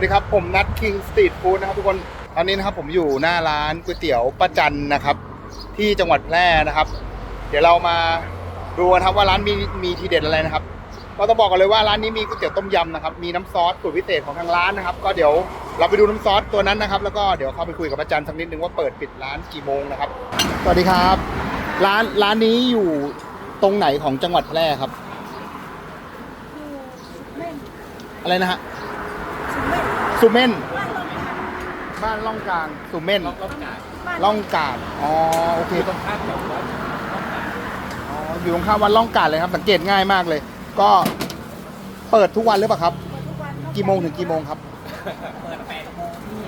วัสดีครับ ผมนัดคิงสตรีทฟู้ดนะครับทุกคน ตอนนี้นะครับผมอยู่หน้าร้านก๋วยเตี๋ยวป้าจันนะครับ ที่จังหวัดแพร่นะครับ เดี๋ยวเรามาดูกันครับว่าร้านมีมีทีเด็ดอะไรนะครับก็ต้องบอกกันเลยว่าร้านนี้มีก๋วยเตี๋ยวต้มยำนะครับ มีน้ำซอสสูตรพิเศษของทางร้านนะครับ ก็เดี๋ยวเราไปดูน้ำซอสตัวนั้นนะครับ แล้วก็เดี๋ยวเข้าไปคุยกับป้าจันสักนิดนึงว่าเปิดปิดร้านกี่โมงนะครับ สวัสดีครับ ร้านร้านนี้อยู่ตรงไหนของจังหวัดแพร่ครับ อะไรนะฮะ สุเม่น บ้านล่องกลางสุเม่นล็อกล็อกจ่ายล่องกาดอ๋อโอเคตรงข้ามกับวัดอ๋ออยู่ตรงข้ามวัดล่องกาดเลยครับ สังเกตง่ายมากเลย ก็เปิดทุกวันหรือเปล่าครับ กี่โมงถึงกี่โมงครับ เปิดแปดโมงพี่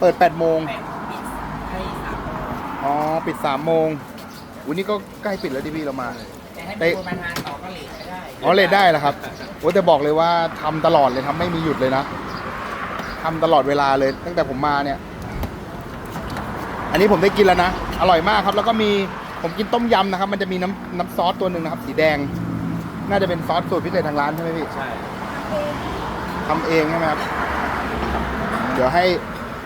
เปิด 8 โมง แปดปิดให้สามโมงอ๋อ ปิด 3 โมงวันนี้ก็ใกล้ปิดแล้วดิพี่เรามา แต่ให้ได้มีคนมาทานต่อก็เลทได้อ๋อเลทได้เหรอครับโอ้แต่บอกเลยว่าทำตลอดเลยทำไม่มีหยุดเลยนะ ทำตลอดเวลาเลย ตั้งแต่ผมมาเนี่ย อันนี้ผมได้กินแล้วนะ อร่อยมากครับ แล้วก็มีผมกินต้มยำนะครับ มันจะมีน้ำน้ำซอสตัวหนึ่งนะครับ สีแดง น่าจะเป็นซอสสูตรพิเศษทางร้านใช่ไหมพี่ ใช่ทำเองใช่ไหมครับ เดี๋ยวให้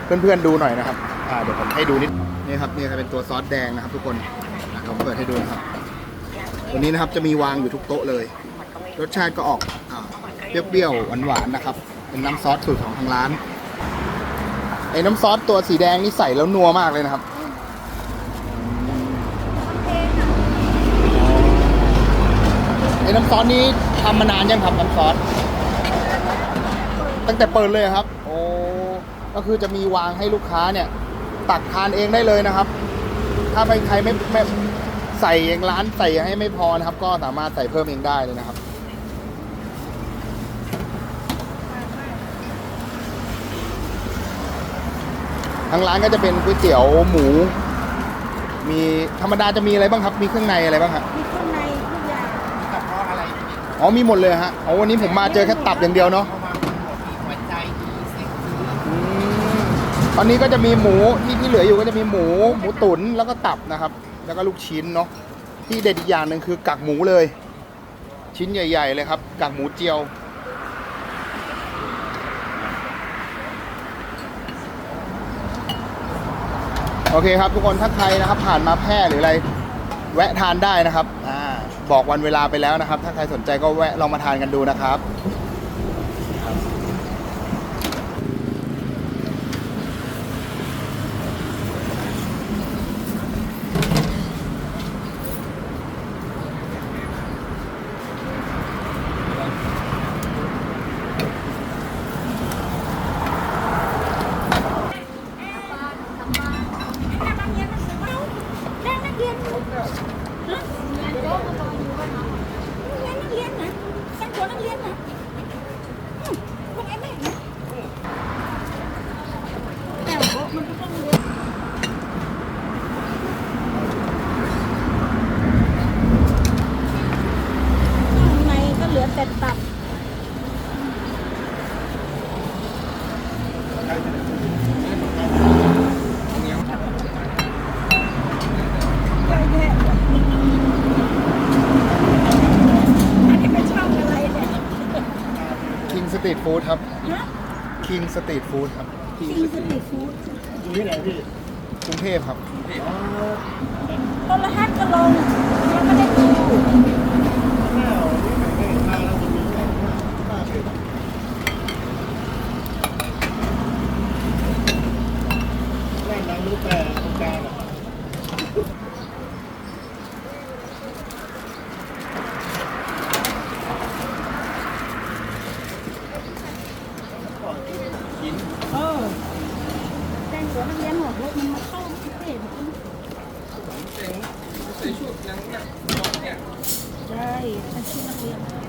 เพื่อนๆดูหน่อยนะครับ อ่า เดี๋ยวผมให้ดูนิด นี่ครับ นี่ครับเป็นตัวซอสแดงนะครับ ทุกคนผมเปิดให้ดูนะครับ ตัวนี้นะครับจะมีวางอยู่ทุกโต๊ะเลย รสชาติก็ออกอเปรี้ยวๆหวานๆนะครับ เป็นน้ำซอสสูตรของทางร้าน ไอ้น้ำซอสตัวสีแดงนี่ใส่แล้วนัวมากเลยนะครับ ไอ้น้ำซอสนี้ทำมานานยังครับน้ำซอส ตั้งแต่เปิดเลยครับ โอ้ ก็คือจะมีวางให้ลูกค้าเนี่ย ตักทานเองได้เลยนะครับ ถ้าใครไม่ไม่ใส่เองร้านใส่ให้ไม่พอนะครับ ก็สามารถใส่เพิ่มเองได้เลยนะครับ ทางร้านก็จะเป็นก๋วยเตี๋ยวหมู มีธรรมดาจะมีอะไรบ้างครับ มีเครื่องในอะไรบ้างฮะมีเครื่องในทุกอย่างกระเพาะอะไรพี่อ๋อมีหมดเลยฮะอ๋อวันนี้ผมมาเจอแค่ตับอย่างเดียวเนาะเข้ามามีหมดมีหัวใจมีเส้นมีอืมตอนนี้ก็จะมีหมูที่ที่เหลืออยู่ก็จะมีหมูหมูตุ๋นแล้วก็ตับนะครับ แล้วก็ลูกชิ้นเนาะที่เด็ดอีกอย่างหนึ่งคือกากหมูเลย ชิ้นใหญ่ ๆ เลยครับกากหมูเจียว โอเคครับทุกคนถ้าใครนะครับผ่านมาแพร่หรืออะไร แวะทานได้นะครับอ่าบอกวันเวลาไปแล้วนะครับ ถ้าใครสนใจก็แวะลองมาทานกันดูนะครับ แม่นักเรียนฮะเรียนนักเรียนนะแต่งตัวนักเรียนนะอืมพวกไอ้แม่นะแต่ว่ามันก็ต้องเรียน ข้างในก็เหลือแต่ตับใช่แน่อันนี้เป็นช่องอะไรเนี่ย King Street Food ครับ ฮะ King Street Food ครับซีสตรีทฟู้ด กรุงเทพครับโทรทัศน์ก็ลงยังไม่ได้ดูเออแต่งตัวนักเรียนหัวรถ มันมาเข้าพิเศษใส่ชุดยังเนี่ยเนี่ยใช่เป็นชุดนักเรียน